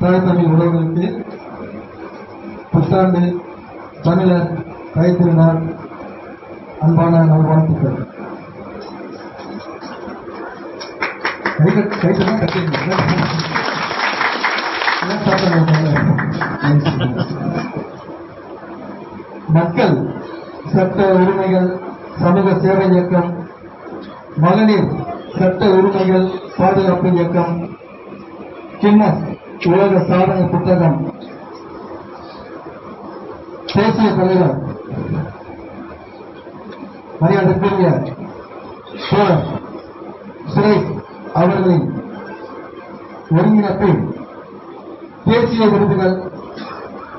தாய் தமிழ் உறவுகளுக்கு புத்தாண்டு தமிழர் கைத்திருநாள் அன்பான நல்வாழ்த்துக்கள். மக்கள் சட்ட உரிமைகள் சமூக சேவை இயக்கம் மகளிர் சட்ட உரிமைகள் பாதுகாப்பு இயக்கம் கின்னஸ் உலக சாதனை புத்தகம். தேசிய தலைவர். மரியாதைக்குரிய சோழர் சுரேஷ் அவர்களின் ஒருங்கிணைப்பில் தேசிய விருதுகள்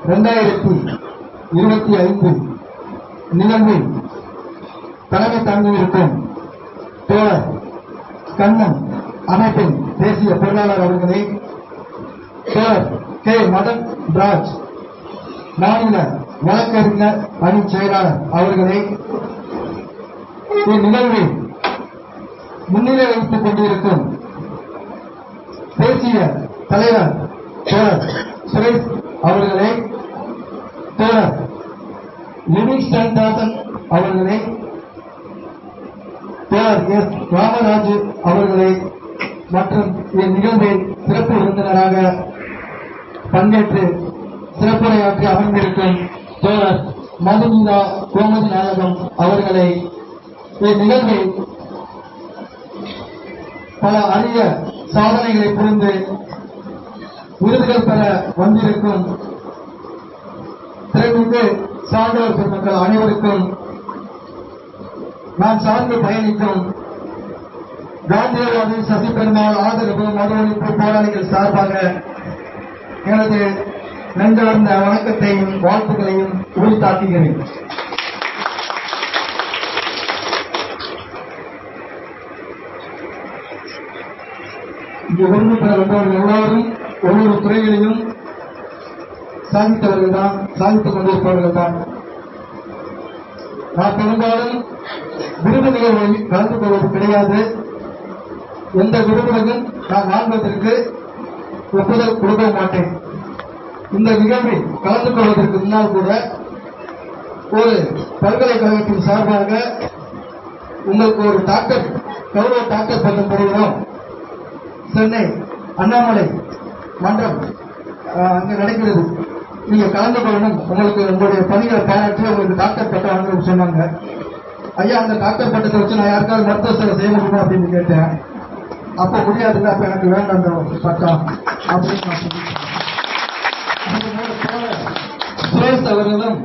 இரண்டாயிரத்தி இருபத்தி ஐந்து நிகழ்வில் தலைமை தாங்கியிருக்கும் தோழர் கண்ணன் அமைப்பின் தேசிய பொருளாளர் அவர்களே சார் கே. மதன் பிராஜ் மாநில வழக்கறிஞர் அணி செயலாளர் அவர்களை இந்நிகழ்வில் முன்னிலை வைத்துக் கொண்டிருக்கும் தேசிய தலைவர் தோழர் சுரேஷ் அவர்களை தோழர் லிவிங்ஸ்டன் தாசன் அவர்களே தோழர் எஸ். ராமராஜு அவர்களை மற்றும் இந்நிகழ்வில் சிறப்பு விருந்தினராக பங்கேற்று சிறப்புரையாற்றி அமர்ந்திருக்கும் தோழர் மதுமிதா கோமதி நாயகம் அவர்களை இந்நிகழ்வில் பல அரிய சாதனைகளை புரிந்து விருதுகள் பெற வந்திருக்கும் திறமைக்கு சான்றோர் பெருமக்கள் அனைவருக்கும் நான் சார்ந்து பயணிக்கும் காந்தியவாதி சசி பெருமாள் ஆதரவு மதுவளிப்பு போராளிகள் சார்பாக எனது நன்றார்ந்த வணக்கத்தையும் வாழ்த்துக்களையும் உரித்தாக்குகிறேன். இங்கு விருது பெற ஒவ்வொரு துறைகளிலும் சாதித்தவர்கள் தான் சாதித்துக் கொண்டிருப்பவர்கள் தான். நான் பெரும்பாலும் விருது நிகழ்வுகளில் கலந்து கொள்வது கிடையாது. எந்த விருதுகளும் நான் வாழ்வதற்கு ஒப்புதல் கொடுக்க மாட்டேன். இந்த நிகழ்வில் கலந்து கொள்வதற்கு முன்னால் கூட ஒரு பல்கலைக்கழகத்தின் சார்பாக உங்களுக்கு ஒரு டாக்டர் கௌரவ டாக்டர் பட்டம் பெறுகிறோம். சென்னை அண்ணாமலை மன்றம் அங்கே நடக்கிறது. நீங்க கலந்து கொள்ளணும். உங்களுக்கு உங்களுடைய பணிகளை பாராட்டி உங்களுக்கு டாக்டர் பட்டம் வாங்கணும்னு சொன்னாங்க. ஐயா அந்த டாக்டர் பட்டத்தை வச்சு நான் யாருக்காவது மருத்துவ சேவை செய்ய முடியுமா அப்படின்னு கேட்டேன். அப்ப முடியாதுல்ல அப்ப எனக்கு வேண்டாம் அந்த பட்டம் அப்படின்னு நான் சொல்லிட்டேன். சுரேஷ் அவர்களும்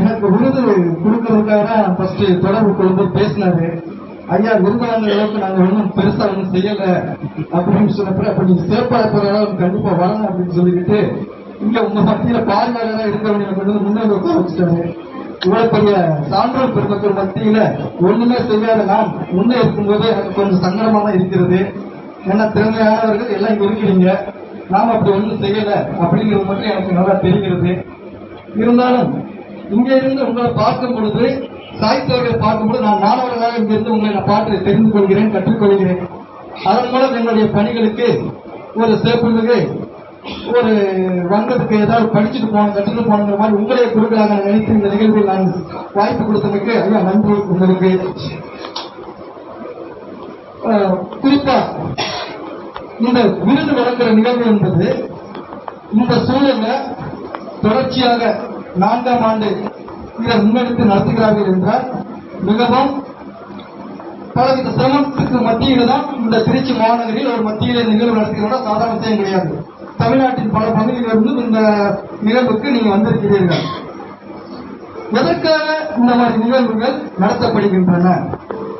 எனக்கு விருது கொடுக்கறதுக்காக தான் ஃபர்ஸ்ட் தொடர்பு கொண்டு பேசினாரு. ஐயா விருது அளவுக்கு நாங்க ஒன்றும் பெருசா ஒன்றும் செய்யல அப்படின்னு சொன்னப்ப அப்ப நீங்க சிறப்பா இருக்கிற அளவுக்கு கண்டிப்பா வரணும் அப்படின்னு சொல்லிக்கிட்டு இங்க உங்க மத்தியில பார்வையாளராக இருக்கிறவங்க கொண்டு வந்து முன்னாடி உட்கார வச்சுட்டாரு. இவ்வளவு பெரிய சான்றோர் பெருமக்கள் மத்தியில ஒண்ணுமே செய்யாத நாம் முன்னே இருக்கும்போது எனக்கு கொஞ்சம் சங்கடமா தான் இருக்கிறது. ஏன்னா திறமையானவர்கள் எல்லாம் இங்க இருக்கிறீங்க. நாம் அப்படி ஒன்றும் செய்யல அப்படிங்கிறது மட்டும் எனக்கு நல்லா தெரிகிறது. இருந்தாலும் இங்கே இருந்து உங்களை பார்க்கும் பொழுது சாய்த்தவர்களை பார்க்கும் பொழுது நான் மாணவர்களாக இங்கிருந்து உங்களை நான் பார்த்து தெரிந்து கொள்கிறேன் கற்றுக்கொள்கிறேன். அதன் மூலம் என்னுடைய பணிகளுக்கு ஒரு சிறப்புமிகு ஒரு வந்ததுக்கு ஏதாவது படிச்சுட்டு போகணும் கற்றுட்டு போகணுங்கிற மாதிரி உங்களே கொடுக்கலாங்க நினைத்து இந்த நிகழ்வில் நான் வாய்ப்பு கொடுத்ததுக்கு ஐயா நன்றி உங்களுக்கு. குறிப்பா இந்த விருது வழங்குற நிகழ்வு என்பது இந்த சூழல்ல தொடர்ச்சியாக நான்காம் ஆண்டு இதை முன்னெடுத்து நடத்துகிறார்கள் என்றால் மிகவும் பலவித சிரமத்துக்கு மத்தியில தான் இந்த திருச்சி மாநகரில் ஒரு மத்தியில நிகழ்வு நடத்துகிறோட சாதாரணத்தையும் கிடையாது. தமிழ்நாட்டின் பல பகுதிகளிலிருந்தும் இந்த நிகழ்வுக்கு நீங்க வந்திருக்கிறீர்கள். எதற்காக இந்த மாதிரி நிகழ்வுகள் நடத்தப்படுகின்றன?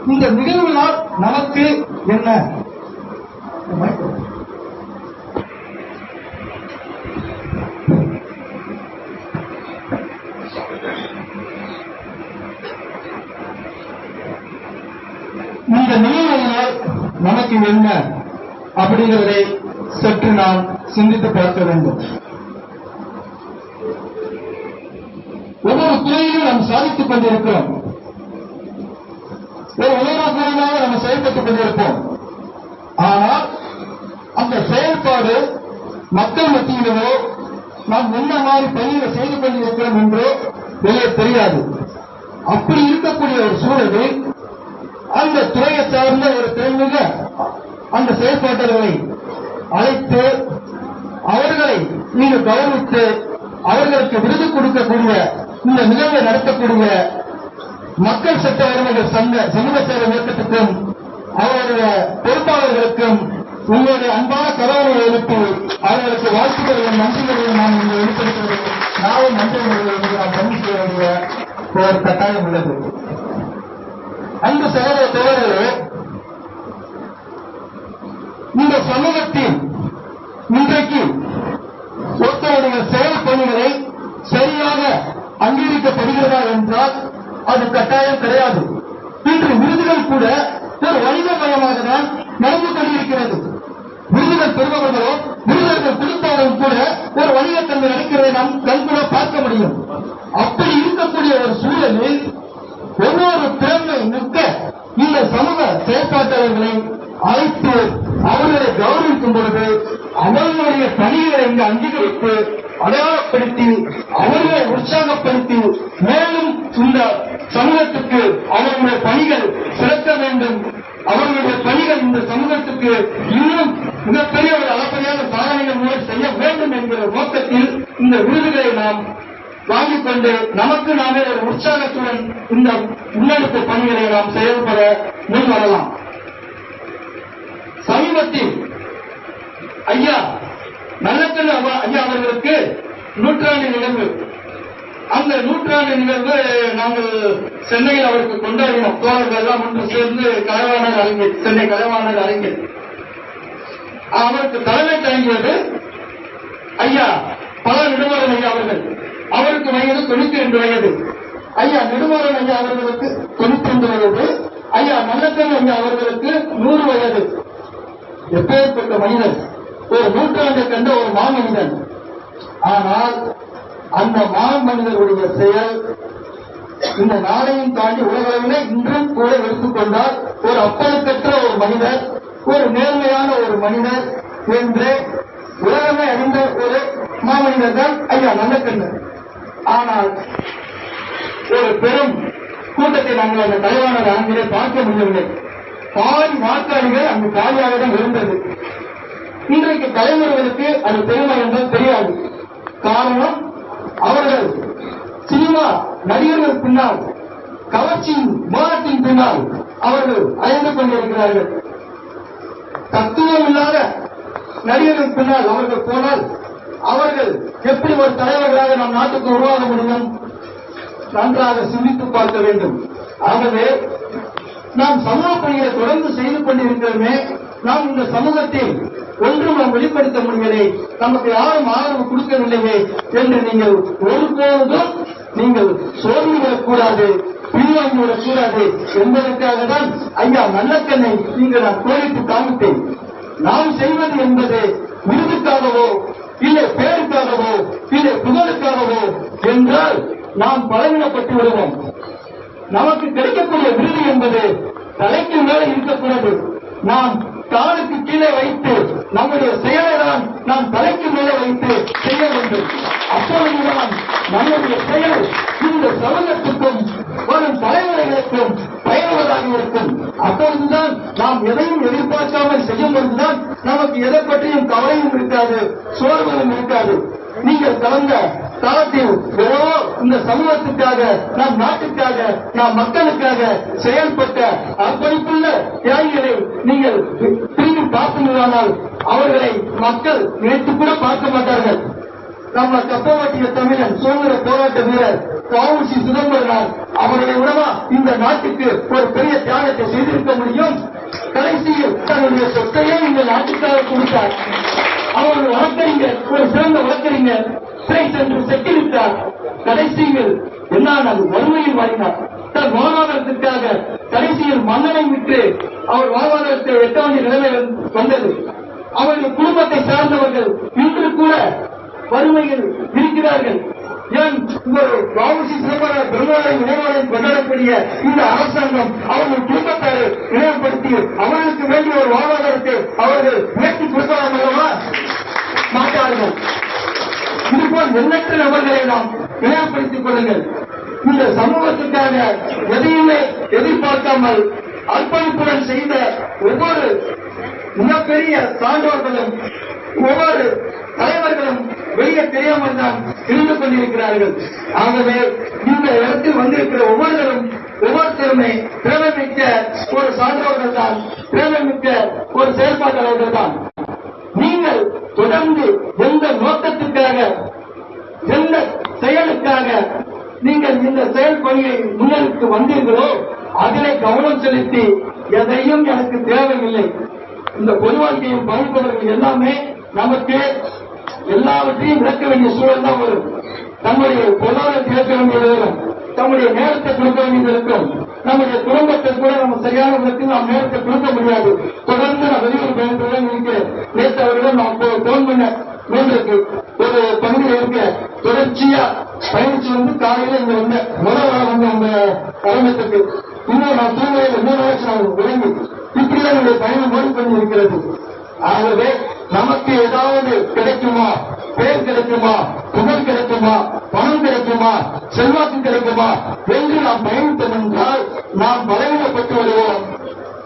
இந்த நிகழ்வுகளால் நமக்கு என்ன? இந்த நிகழ்வுகளால் நமக்கு என்ன? அப்படிங்கிறதை சற்று நான் சிந்தித்து பார்க்க வேண்டும். ஒவ்வொரு துறையிலும் நாம் சாதித்துக் கொண்டிருக்கிறோம். ஒரு உலகபூர்வமாக நம்ம செயல்பட்டுக் கொண்டிருப்போம். ஆனால் அந்த செயல்பாடு மக்கள் மத்தியிலோ நாம் என்ன மாதிரி பணியில செய்து கொண்டிருக்கிறோம் என்றோ வெளியே தெரியாது. அப்படி இருக்கக்கூடிய ஒரு சூழலில் அந்த துறையை சார்ந்த ஒரு திறமிக அந்த செயல்பாட்டர்களை அழைத்து அவர்களை நீங்க கௌரவித்து அவர்களுக்கு விருது கொடுக்கக்கூடிய இந்த நிகழ்வை நடத்தக்கூடிய மக்கள் சட்ட உரிமைகள் சங்க சமூக சேவை இயக்கத்துக்கும் அவருடைய பொறுப்பாளர்களுக்கும் உங்களுடைய அன்பான கதவுகளை எழுப்பி அவர்களுக்கு வாழ்த்துக்களையும் நன்றிகளையும் நான் இங்கே வெளிப்படுத்துவது நாவும் நன்றிகளையும் நான் பதிவு செய்ய வேண்டிய ஒரு கட்டாயம் உள்ளது. அன்பு சகோதர தோழர்களே இந்த சமூகத்தில் இன்றைக்கு ஒருத்தருடைய செயல் பணிகளை சரியாக அங்கீகரிக்கப்படுகிறதா அது கட்டாயம் கிடையாது. இன்று விருதுகள் கூட ஒரு வணிகமயமாக தான் நடந்து கொண்டிருக்கிறது. விருதுகள் பெறுபவர்களோ விருதுகள் கொடுத்தாலும் கூட ஒரு வணிகத்தன்மை நடக்கிறதை நாம் கண்கூட பார்க்க முடியும். அப்படி இருக்கக்கூடிய ஒரு சூழலில் ஒவ்வொரு திறமை மிக்க இந்த சமூக செயற்பாட்டாளர்களை அழைத்து அவர்களை கௌரவிக்கும் பொழுது அவர்களுடைய பணிகளை இங்கு அங்கீகரித்து அடையாளப்படுத்தி அவர்களை உற்சாகப்படுத்தி மேலும் இந்த சமூகத்துக்கு அவர்களுடைய பணிகள் சிறக்க வேண்டும். அவர்களுடைய பணிகள் இந்த சமூகத்துக்கு இன்னும் மிகப்பெரிய ஒரு அளப்பரியான சாதனைகள் மூலம் செய்ய வேண்டும் என்கிற நோக்கத்தில் இந்த விருதுகளை நாம் வாங்கிக் கொண்டு நமக்கு நாமே ஒரு உற்சாகத்துடன் இந்த முன்னெடுப்பு பணிகளை நாம் செயல்பட முன் வரலாம் சமீபத்தில் ஐயா நல்லக்கல் ஐயா அவர்களுக்கு நூற்றாண்டு நிகழ்வு அந்த நூற்றாண்டு நிகழ்வு நாங்கள் சென்னையில் அவருக்கு கொண்டாடினோம். தோழர்கள் எல்லாம் ஒன்று சேர்ந்து கலைவாணர் அறிஞர் சென்னை கலைவாணர் அறிஞர். அவருக்கு தலைமை தயங்கியது ஐயா பல நெடுமாறன் ஐயா அவர்கள். அவருக்கு வயது தொண்ணூத்தி ரெண்டு வயது. ஐயா நெடுமாறன் ஐயா அவர்களுக்கு தொண்ணூத்தி ரெண்டு வயது. ஐயா நல்லக்கன் ஐயா அவர்களுக்கு நூறு வயது. எப்பேற்பட்ட மனிதன். ஒரு நூற்றாண்டை கண்ட ஒரு மாமனிதன். ஆனால் அந்த மாமனிதருடைய செயல் இந்த நாளையும் தாண்டி உலகளவிலே இன்றும் கூட எடுத்துக்கொண்டால் ஒரு அப்பழுக்கற்ற ஒரு மனிதர் ஒரு நேர்மையான ஒரு மனிதர் என்று உலகமே அறிந்த ஒரு மாமனிதர் தான் ஐயா நல்லக்கண்ணர் ஆனால் ஒரு பெரும் கூட்டத்தை நாங்கள் அந்த தலைவாணர் அரங்கிலே பார்க்க முடியவில்லை. பாதி வாக்காளிகள் அங்கு காலியாக தான் இருந்தது. இன்றைக்கு தலைமுறைகளுக்கு அது பெருமை என்றால் தெரியாது. காரணம் அவர்கள் சினிமா நடிகர்கள் பின்னால் கவர்ச்சியின் மோகத்தின் பின்னால் அவர்கள் அயந்து கொண்டிருக்கிறார்கள். தத்துவம் இல்லாத நடிகர்கள் பின்னால் அவர்கள் போனால் அவர்கள் எப்படி ஒரு தலைவர்களாக நம் நாட்டுக்கு உருவாக முடியும்? நன்றாக சிந்தித்து பார்க்க வேண்டும். ஆகவே நாம் சமூக பணிகளை தொடர்ந்து செய்து கொண்டிருக்கிறோமே நாம் இந்த சமூகத்தில் ஒன்றும் நாம் வெளிப்படுத்த முடியலை நமக்கு யாரும் ஆதரவு கொடுக்கவில்லையே என்று நீங்கள் ஒருபோதும் நீங்கள் சோர்ந்து விடக்கூடாது பின்வாங்கி விடக்கூடாது என்பதற்காக தான் ஐயா நல்லக்கண்ணை நீங்கள் நான் கோரிட்டு காமித்தேன். நாம் செய்வது என்பது விருதுக்காகவோ இல்லை பேருக்காகவோ இல்லை புகழுக்காகவோ என்றால் நாம் பலவீனப்பட்டு விடுவோம். நமக்கு கிடைக்கக்கூடிய விருது என்பது தலைக்கு மேலே இருக்கக்கூடாது. நாம் காலுக்கு கீழே வைத்து நம்முடைய செயலை தான் நாம் தலைக்கு மேலே வைத்து செய்ய வேண்டும். அப்பொழுதுதான் நம்முடைய செயல் இந்த சமூகத்துக்கும் வரும் தலைவர்களுக்கும் பயனுள்ளதாக இருக்கும். அப்பொழுதுதான் நாம் எதையும் எதிர்பார்க்காமல் செய்யும் பொழுதுதான் நமக்கு எதை பற்றியும் கவலையும் இருக்காது சோர்வதும் இருக்காது. நீங்கள் கலந்த தளத்தில் ஏதோ இந்த சமூகத்துக்காக நம் நாட்டுக்காக நம் மக்களுக்காக செயல்பட்ட அர்ப்பணிப்புள்ள தியாகிகளை நீங்கள் திரும்பி பார்த்தீர்களானால் அவர்களை மக்கள் நினைத்து கூட பார்க்க மாட்டார்கள். நம்ம கப்பவாட்டிய தமிழன் சுதந்திர போராட்ட வீரர் வஉசி சிதம்பரனார் அவருடைய உணவா இந்த நாட்டுக்கு ஒரு பெரிய தியாகத்தை செய்திருக்க முடியும்? கடைசியில் தன்னுடைய சொத்தையே இந்த நாட்டுக்காக கொடுத்தார். அவர் ஒரு வழக்கறிஞர் ஒரு சிறந்த வழக்கறிஞர் சிறை சென்று செட்டிவிட்டார் கடைசியில் என்ன வறுமையில் வாங்கினார் தன் வாழ்வாதாரத்திற்காக கடைசியில் மன்னனை விட்டு அவர் வாழ்வாதாரத்தை எட்ட வேண்டிய நிலைமை வந்தது. அவருடைய குடும்பத்தை சார்ந்தவர்கள் இன்று கூட வறுமையில் இருக்கிறார்கள். ஏன் வாவுசி சிதம்பரம் கொண்டாடக்கூடிய இந்த அரசாங்கம் அவர்கள் குடும்பத்தாரை நினைவுபடுத்தி அவர்களுக்கு வேண்டிய ஒரு வாழ்வாதாரத்தை அவர்கள் உயர்த்தி கொடுக்கலாம் அல்லவா இதுபோல் எண்ணற்ற நபர்களை நாம் நினைவுபடுத்திக் கொள்ளுங்கள். இந்த சமூகத்துக்காக எதையுமே எதிர்பார்க்காமல் அர்ப்பணிப்புடன் செய்த ஒவ்வொரு மிகப்பெரிய சான்றோர்களும் ஒவ்வொரு தலைவர்களும் வெளியே தெரியாமல் தான் இருந்து கொண்டிருக்கிறார்கள். ஆகவே இந்த இடத்தில் வந்திருக்கிற ஒவ்வொருவரும் ஒவ்வொருத்தருமே திறமைமிக்க ஒரு சான்றோர்கள் தான் திறமைமிக்க ஒரு செயல்பாட்டாளர்கள் தான் தொடர்ந்து எந்த நோக்கத்துக்காக எந்த செயலுக்காக நீங்கள் இந்த செயல்பணியை முன்னெடுத்து வந்தீர்களோ அதிலே கவனம் செலுத்தி எதையும் எனக்கு தேவையில்லை. இந்த பொது வாழ்க்கையில் பணிப்பவர்கள் எல்லாமே நமக்கு எல்லாவற்றையும் விளக்க வேண்டிய சூழல் தான் வரும். தம்முடைய பொருளாதாரத்தை இழக்க வேண்டியது வரும். நேரத்தை கொடுக்க வேண்டியது இருக்கும். நம்முடைய குடும்பத்தை கூட நம்ம சரியான விதத்தில் நாம் நேரத்தை கொடுக்க முடியாது. தொடர்ந்து நான் வெளியூர் பயணத்துடன் இருக்கிறேன். நேற்று அவர்களிடம் நான் போன் பண்ண மூன்றுக்கு ஒரு பகுதியில் இருக்க தொடர்ச்சியா பயணிச்சு வந்து காலையில இங்க வந்த முதல் நாள் வந்து அந்த பயணத்துக்கு இன்னும் நான் தூங்குறையில் இன்னொரு வயசு நான் விளங்கி. இப்படியே என்னுடைய பயணம் ஓடி கொண்டு இருக்கிறது ஆகவே நமக்கு ஏதாவது கிடைக்குமா? பேர் கிடைக்குமா? புகழ் கிடைக்குமா? பணம் கிடைக்குமா? செல்வாக்கு கிடைக்குமா? என்று நாம் பயணித்தோம் என்றால் நாம் பலவீனப்பட்டு வருவோம்.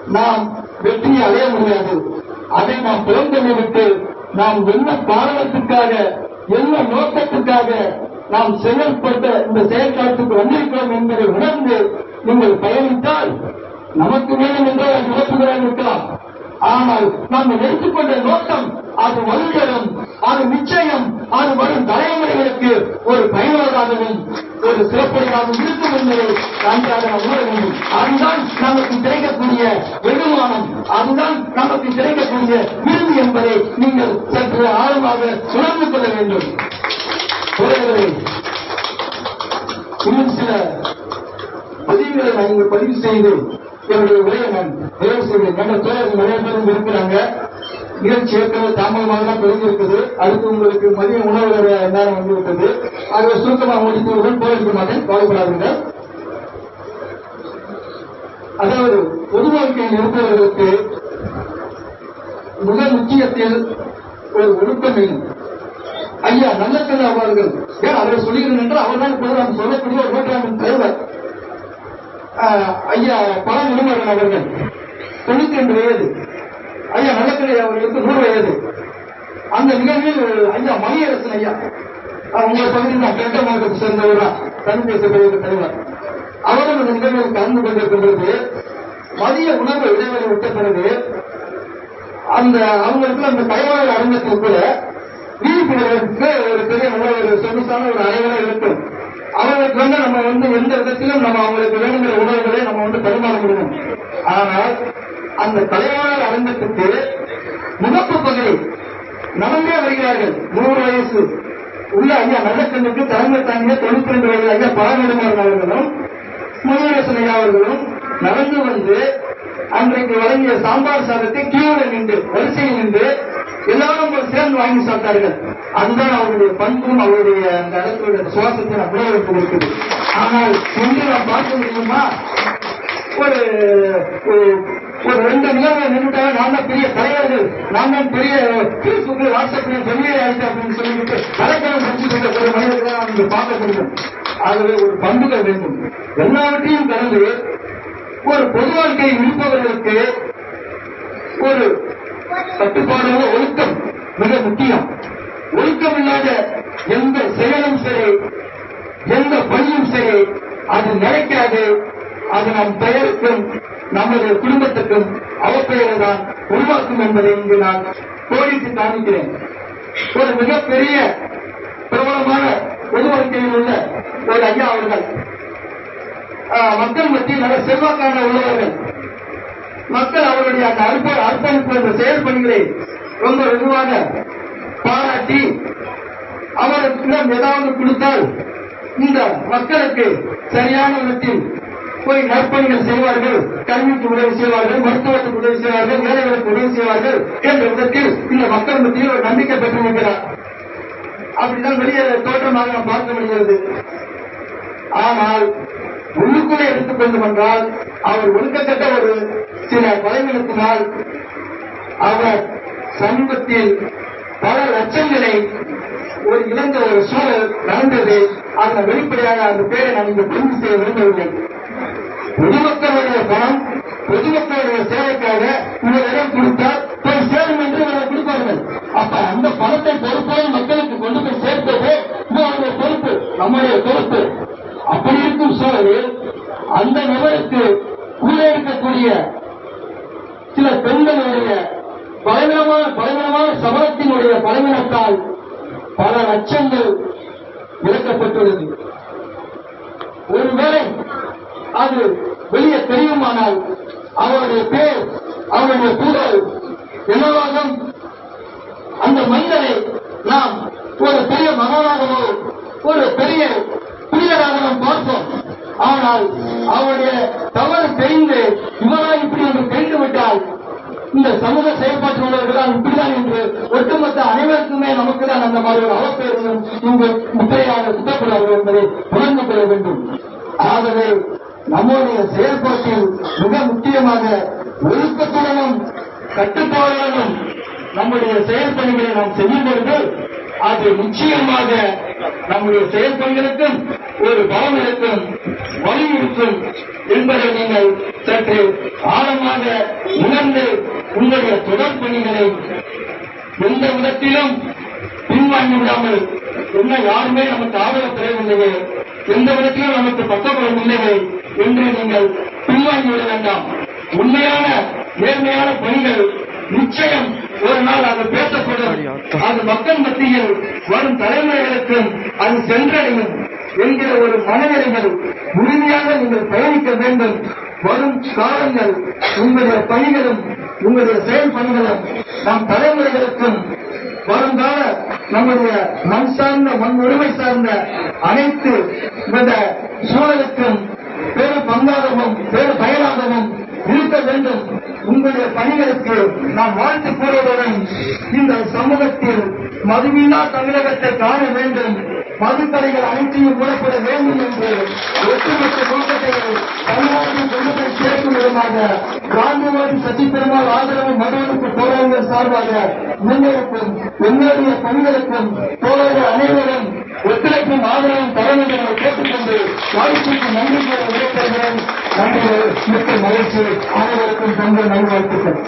நாம் வெற்றியை அடைய முடியாது. அதை நாம் புறந்தள்ளி விட்டு நாம் என்ன காரணத்துக்காக என்ன நோக்கத்திற்காக நாம் செயல்பட்ட இந்த செயல்பாட்டுக்கு வந்திருக்கிறோம் என்பதை உணர்ந்து நீங்கள் பயணித்தால் நமக்கு மேலும் என்றால் இழப்புகளாக இருக்கலாம். ஆனால் நாம் எடுத்துக்கொண்ட நோக்கம் அது வலுதரும் அது நிச்சயம் அது வரும் தலைமுறைகளுக்கு ஒரு பயனுள்ளதாகவும் ஒரு சிறப்புடையதாகவும் இருக்கும் என்பதை நன்றாக நாம் உணர வேண்டும். அதுதான் நமக்கு கிடைக்கக்கூடிய வெகுமானம். அதுதான் நமக்கு கிடைக்கக்கூடிய விருது என்பதை நீங்கள் சற்று ஆழமாக உணர்ந்து கொள்ள வேண்டும். இன்னும் சில பதிவுகளை நான் பதிவு செய்து என்னுடைய உரையை நான் நிறைவு செய்வேன். என்ற தோழர்கள் நிறைய பேரும் இருக்கிறாங்க. நிகழ்ச்சி ஏற்கனவே தாமதமாக தான் தொடங்கியிருக்குது அடுத்து உங்களுக்கு மதிய உணவு நேரம் வந்துவிட்டது. ஆகவே சுருக்கமாக முடித்து உடன் போயிருக்க மாட்டேன் கவலைப்படாதீர்கள் அதாவது பொது வாழ்க்கையில் இருப்பவர்களுக்கு முதல் முக்கியத்தில் ஒரு ஒழுக்கம் ஐயா நல்ல அவர்கள். ஏன் அவரை சொல்லுகிறேன் என்று அவர் தான் இப்போது நாம் சொல்லக்கூடிய ஒரு நூற்றாண்டின் தலைவர். ஐயா பல நிறுவனர்கள் அவர்கள். தொண்ணூத்தி ரெண்டு வயது. ஐயா நல்லக்கலை அவர்களுக்கு நூறு வயது. அந்த நிகழ்வில் ஐயா மணியரசன் ஐயா உங்களை பகுதியில் நான் கேட்ட மாவட்டத்தை சேர்ந்தவர் தனிமை தமிழ் தலைவர். அவரும் அந்த நிகழ்வில் கலந்து கொண்டிருக்கும் பொழுது மதிய உணவு இடைவெளி விட்ட பிறகு அந்த அவங்களுக்கு அந்த கைவாளர் அரங்கத்தில் கூட வீழ்பினருக்கு ஒரு பெரிய நல்ல ஒரு சொகுசான ஒரு அறைவரை இருக்கும் அவர்களுக்கு வந்து நம்ம வந்து எந்த விதத்திலும் நம்ம அவங்களுக்கு வேணுங்கிற உணவுகளை நம்ம வந்து பரிமாற முடியும். ஆனால் அந்த கலைவாழ் அரங்கத்துக்கு முகப்பு பகுதி நடந்தே வருகிறார்கள். நூறு வயசு. உள்ள ஐயா நல்லக்கண்ணுக்கு தலைமை தாங்கிய தொண்ணூத்தி ரெண்டு வயது ஐயா பழனிடுமாறன் அவர்களும் முனியரசன் ஐயா அவர்களும் நடந்து வந்து அன்றைக்கு வழங்கிய சாம்பார் சாதத்தை கீழே நின்று வரிசையில் நின்று எல்லாரும் ஒரு சேர்ந்து வாங்கி சாப்பிட்டார்கள். அதுதான் அவருடைய பண்பும் அவருடைய அந்த இடத்துடைய சுவாசத்தின் அப்படியே இருக்குது ஆனால் இன்று நாம் பார்க்க முடியுமா? ஒரு ஒரு- ரெண்டு நிலவரம் நின்றுட்டாங்க நாம பெரிய தலைவர்கள். நாம தான் பெரிய பேஸ்புக்கில் வாட்ஸ்அப்பில் பெரிய ஆயிட்டு அப்படின்னு சொல்லிட்டு தலைக்கணம் செஞ்சு கொண்ட ஒரு மனிதர்களை நாம் இங்கு பார்க்க முடியும் ஆகவே ஒரு பண்புகள் வேண்டும். எல்லாவற்றையும் கடந்து ஒரு பொது வாழ்க்கையில் இருப்பவர்களுக்கு ஒரு கட்டுப்பாடான ஒழுக்கம் மிக முக்கியம். ஒழுக்கம் இல்லாத எந்த செயலும் சரி எந்த பணியும் சரி அது நிலைக்காது. அது நம் பெயருக்கும் நமது குடும்பத்துக்கும் அவப்பெயரை தான் உருவாக்கும் என்பதை இங்கு நான் கோடிட்டு காமிக்கிறேன் ஒரு மிகப்பெரிய பிரபலமான பொது வாழ்க்கையில் உள்ள ஒரு ஐயா அவர்கள். ஆஹ், மக்கள் மத்தியில் நல்ல செல்வாக்கான உள்ளவர்கள். மக்கள் அவருடைய அந்த அர்ப்ப அர்ப்பணிப்பு அந்த செயல் பணிகளை ரொம்ப வெகுவாக பாராட்டி அவரிடம் ஏதாவது கொடுத்தால் இந்த மக்களுக்கு சரியான விதத்தில் போய் நற்பணிகள் செய்வார்கள் கல்விக்கு உதவி செய்வார்கள் மருத்துவத்துக்கு உதவி செய்வார்கள் வேலைகளுக்கு உதவி செய்வார்கள் என்ற விதத்தில் இந்த மக்கள் மத்தியில் ஒரு நம்பிக்கை பெற்றிருக்கிறார். அப்படிதான் வெளியே தோற்றமாக நாம் பார்க்க முடிகிறது. ஆனால் உள்ளுக்குள்ளே எடுத்துக்கொண்டு வந்தால் அவர் ஒழுக்கத்தட்ட ஒரு சில பலவீனத்தினால் அவர் சமீபத்தில் பல லட்சங்களை ஒரு இழந்த ஒரு சூழல் நடந்தது. அந்த வெளிப்படையாக அந்த பேரை நான் இங்கு பதிவு செய்ய விரும்பவில்லை. பொதுமக்களுடைய பணம் பொதுமக்களுடைய சேவைக்காக இவரிடம் கொடுத்தால் போய் சேரும் என்று இவர்கள் கொடுப்பார்கள். அப்ப அந்த பணத்தை பொறுப்பாக மக்களுக்கு கொண்டு போய் சேர்ப்பது இவருடைய பொறுப்பு நம்முடைய பொறுப்பு. அப்படி இருக்கும் சூழலில் அந்த நபருக்கு உள்ளே இருக்கக்கூடிய சில பெண்களுடைய பலவீனமான பலவீனமான சபலத்தினுடைய பலவீனத்தால் பல லட்சங்கள் இழக்கப்பட்டுள்ளது. ஒருவேளை அது வெளியே தெரியுமானால் அவருடைய பேர் அவருடைய புகழ் என்னவாகும் அந்த மனிதரை நாம் ஒரு பெரிய மகனாகவோ ஒரு பெரிய புனிதராக நாம் பார்ப்போம். ஆனால் அவருடைய தவறு தெரிந்து இவரா இப்படி என்று தெரிந்து விட்டால் இந்த சமூக செயல்பாட்டில் உள்ளவர்கள் இப்படிதான் என்று ஒட்டுமொத்த அனைவருக்குமே நமக்கு தான் அந்த மாதிரி ஒரு அவப்பேரும் இங்கு முத்திரையாக சுத்தப்படுவார்கள் என்பதை புரிந்து கொள்ள வேண்டும். ஆகவே நம்முடைய செயல்பாட்டில் மிக முக்கியமாக ஒழுக்கத்துடனும் கட்டுப்பாடுடனும் நம்முடைய செயல்பணிகளை நாம் செய்யும் பொழுது அது நிச்சயமாக நம்முடைய செயல்பணிகளுக்கும் ஒரு பலம் இருக்கும் வலி இருக்கும் என்பதை நீங்கள் சற்று ஆழமாக உணர்ந்து உங்களுடைய தொடர் பணிகளை எந்த விதத்திலும் பின்வாங்கி விடாமல் என்ன யாருமே நமக்கு ஆதரவு பெறவில்லையே எந்த விதத்திலும் நமக்கு பக்கப்படவில்லையே என்று நீங்கள் பின்வாங்கி விட வேண்டாம். உண்மையான நேர்மையான பணிகள் நிச்சயம் ஒரு நாள் அது பேசப்படும். அது மக்கள் மத்தியில் வரும் தலைமுறைகளுக்கும் அது சென்றடையும் என்கிற ஒரு மனநிலைகள் உறுதியாக நீங்கள் பயணிக்க வேண்டும். வரும் காலங்கள் உங்களுடைய பணிகளும் உங்களுடைய செயல் பணிகளும் நம் தலைமுறைகளுக்கும் வருங்கால நம்முடைய மண் சார்ந்த மண் உரிமை சார்ந்த அனைத்து இந்த சூழலுக்கும் பெரு பங்காகவும் பெரு பயனாகவும் இருக்க வேண்டும். உங்களுடைய பணிகளுக்கு நாம் வாழ்த்து கூறுவதுடன் இந்த சமூகத்தில் மதுவில்லா தமிழகத்தை காண வேண்டும். மதுக்கடைகள் அனைத்தையும் மூடப்பட வேண்டும் என்று ஒட்டுமொத்த நோக்கத்தை தமிழ்நாட்டின் கொண்டு போய் சேர்க்கும் விதமாக காந்திவாதி சத்திபெருமாள் ஆதரவு மதுவிற்கு போராளிகள் சார்பாக முன்னெடுக்கும் என்னுடைய பணிகளுக்கும் தோழர்கள் அனைவரும் ஒத்துழைப்பும் ஆதரவும் தர வேண்டும் என கேட்டுக்கொண்டு வாய்ப்புக்கு நன்றி கூற விடைபெறுகிறேன். நன்றி மிக்க மகிழ்ச்சி. அனைவருக்கும் தங்கள் நல்வாழ்த்துக்கள்.